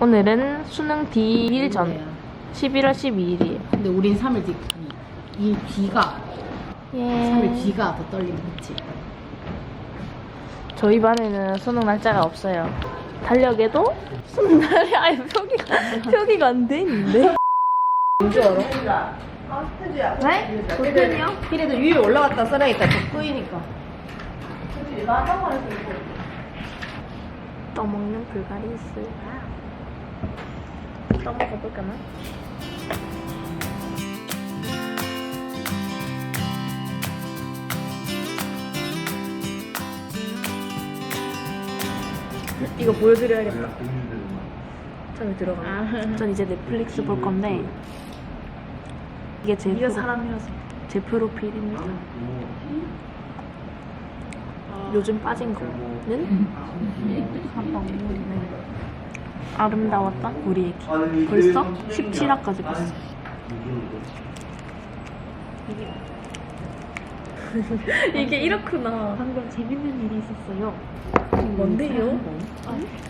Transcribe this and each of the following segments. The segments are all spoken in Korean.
오늘은 수능 D일 전 11월 12일이에요. 근데 우린 3일 뒤. 이 뒤가, 3일 예. 뒤가 더 떨리는 거지. 저희 반에는 수능 날짜가 없어요. 달력에도 수능 날이 아예 표기가 표기가 안 돼 있는데. 네? 그랬더니요? 그래도 위에 올라갔다 써라니까 더 끄이니까. 떠먹는 불가리스. 떠먹어볼까나? 이거 보여드려야겠다. 저기 들어가. 전 이제 넷플릭스 볼 건데 이게 제 프로, 사람이라서. 제 프로필입니다. 요즘 빠진 거는 아름다웠던 우리의 길. 벌써 17화까지 봤어. 이게 이렇구나. 방금 재밌는 일이 있었어요. 뭔데요?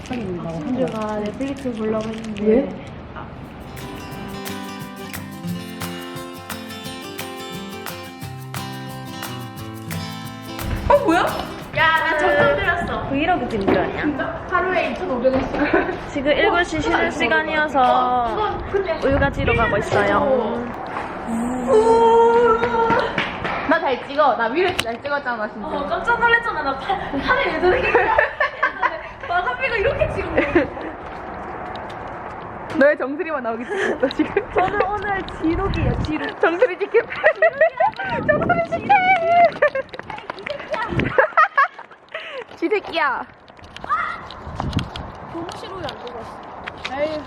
제가 넷플릭스 보려고 했는데 왜? 어 뭐야? 브이로그 찍는 거 아니야? 하루에 2,500원씩. 지금 7시 쉬는 시간이어서 우유 가 지러 가고 있어요. 나 잘 찍어. 나 위로 잘 찍었잖아, 진짜. 어, 깜짝 놀랐잖아. 나 팔, 팔에 왜 저렇게 마감비가 이렇게 지금. 너의 정수리만 나오기 찍었어, 지금. 저는 오늘 지록이에요, 지록. 정수리 찍혔 정수리 찍혀! 지새끼야. 동시로에 안 들어갔어. 에휴.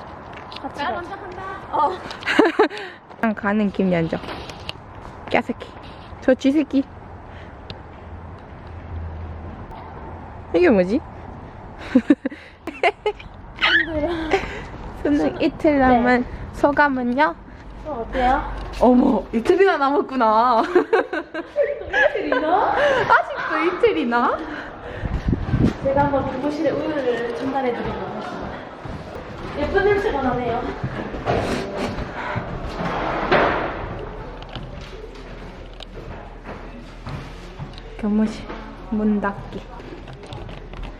같이 나 가. 먼저 간다. 어. 가는 김연정. 깨새끼. 저 쥐새끼. 이게 뭐지? 수능 이틀 남은 소감은요? 어, 어때요? 어머, 이틀이나 남았구나. 이틀이나? 아직도 이틀이나? 제가 한번 교무실에 우유를 전달해드리도록 하겠습니다. 예쁜 냄새가 나네요. 교무실 문 닫기.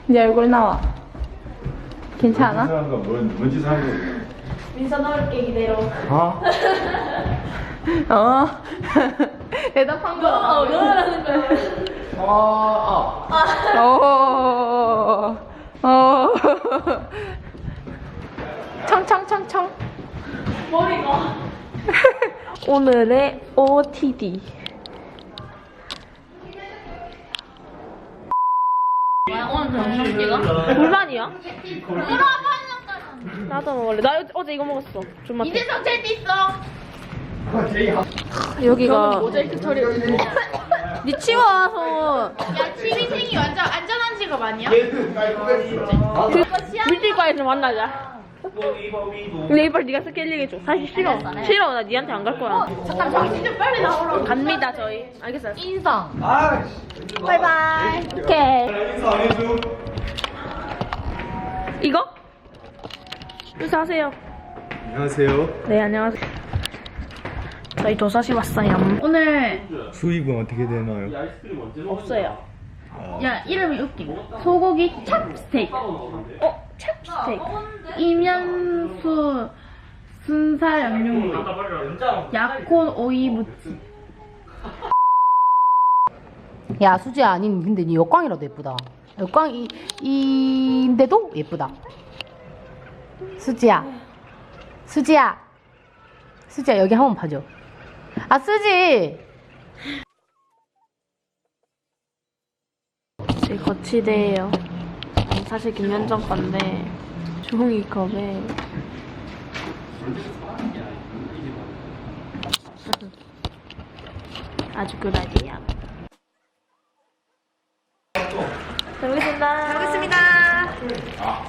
네 얼굴 나와. 괜찮아? 사는 거 뭔, 뭔 짓을 하는 거야? 민서 넣을게 이대로. 아? 어. 대답한 거. 어, 넣으라는 거야. 아, 아. 어. 어. 청청청청. 머리가. 오늘의 OTD. 불만이야? 나도 먹을래. 나 어- 어제 이거 먹었어. 존맛. 이재성 쟤도 있어. 여기가 모자이크 처리. 니 치워와서 야, 취미생이 완전 안전한 직업 아니야? 그 물질과에서 만나자. 근데 이빨 네가 스케일링 해줘. 사실 싫어. 싫어. 나 니한테 안 갈 거야. 잠깐 정신 좀 빨리 나오라고. 갑니다 저희. 알겠어요. 인성. 바이바이. 오케이. 이거? 인사하세요. 안녕하세요. 네 안녕하세요. 저희 도서시 왔어요. 오늘 수입은 어떻게 되나요? 없어요. 야 이름이 웃김. 소고기 찹스테이크. 어? 찹스테이크. 이면수 순살 양념구이. 약혼 오이 무침. 야 수지야 아닌 근데 니 역광이라도 예쁘다. 역광이 이인데도 예쁘다. 수지야. 수지야. 수지야 여기 한 번 봐줘. 아 수지. 제 거치대예요. 사실 김현정 건데 종이컵에 아주 꿀하게요. 잘 먹겠습니다. 잘 먹겠습니다.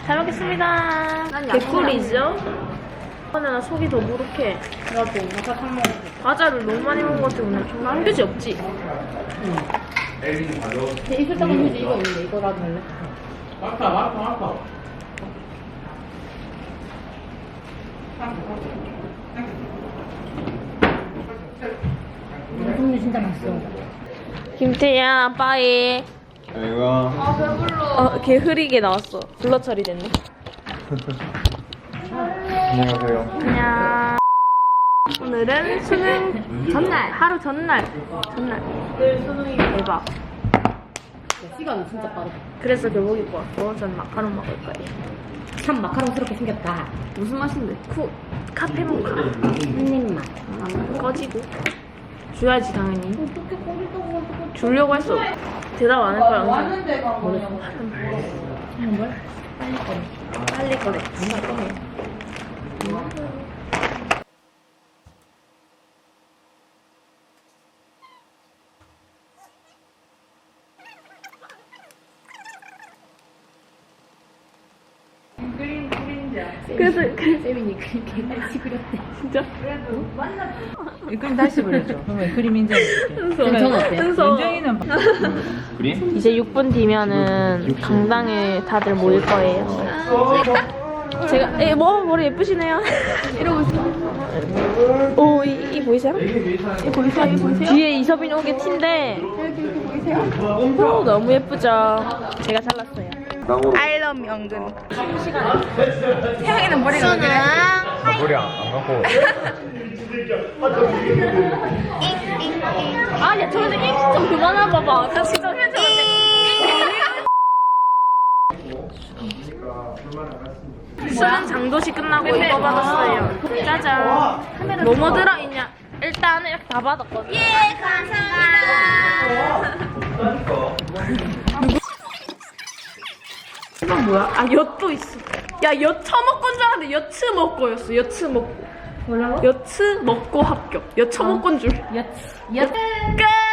잘 먹겠습니다. 개꿀이죠? 오늘 나 속이 더 무룩해. 나도 과자 먹어. 과자를 너무 많이 먹은 것 같아 오늘. 정말 한 교지 없지? 있을 때가 휴지 이거 있는데 이거라도 할래? 맞다, 맞다, 맞다. 손님 진짜 맛있어. 김태야 빠이 내가 어, 개 흐리게 나왔어 블러 처리됐네 안녕하세요. 안녕 오늘은 수능 전날 하루 전날. 전날. 수능이 대박. 시간은 진짜 빠르다. 그래서 교복 입고 왔고 전 마카롱 먹을 거예요. 참 마카롱스럽게 생겼다. 무슨 맛인데? 쿠 카페 모카. 한 입만. 아, 꺼지고. 줘야지 당연히. 주려고 했어. 대답 안 할 거야 항상. 빨리 꺼내 그래서 그 세민이 그렇게 날씨 그렸대. 진짜 그럼 다시 불러줘. 그러면 그림 전 어때요? 은서 인정이는 봐. 그림? 이제 6분 뒤면은 강당에 다들 모일 거예요. 제가 에, 뭐 머리 예쁘시네요. 이러고 있어. 오, 이, 이 보이세요? 이 보이세요? 이 보이세요? 뒤에 이서빈 오게 티인데. 오, 너무 예쁘죠. 제가 잘랐어요. I love 명근. 태양이는 머리가 왜 그래? 머리 안, 안 감고. 아니야, 저는 잉좀 그만해봐봐. 같이 좀 해줘. 수능 장도시 끝나고 이거 받았어요. 짜잔. 뭐뭐 들어있냐? 일단 이렇게 다 받았거든. 예, 감사합니다. 이건 뭐야? 아, 엿도 있어. 야, 엿 처먹건 줄 알았는데 여츠 먹고였어. 여츠 먹고. 뭐라고? 여츠 먹고 합격. 엿 처먹건 줄. 엿, 엿. 끝!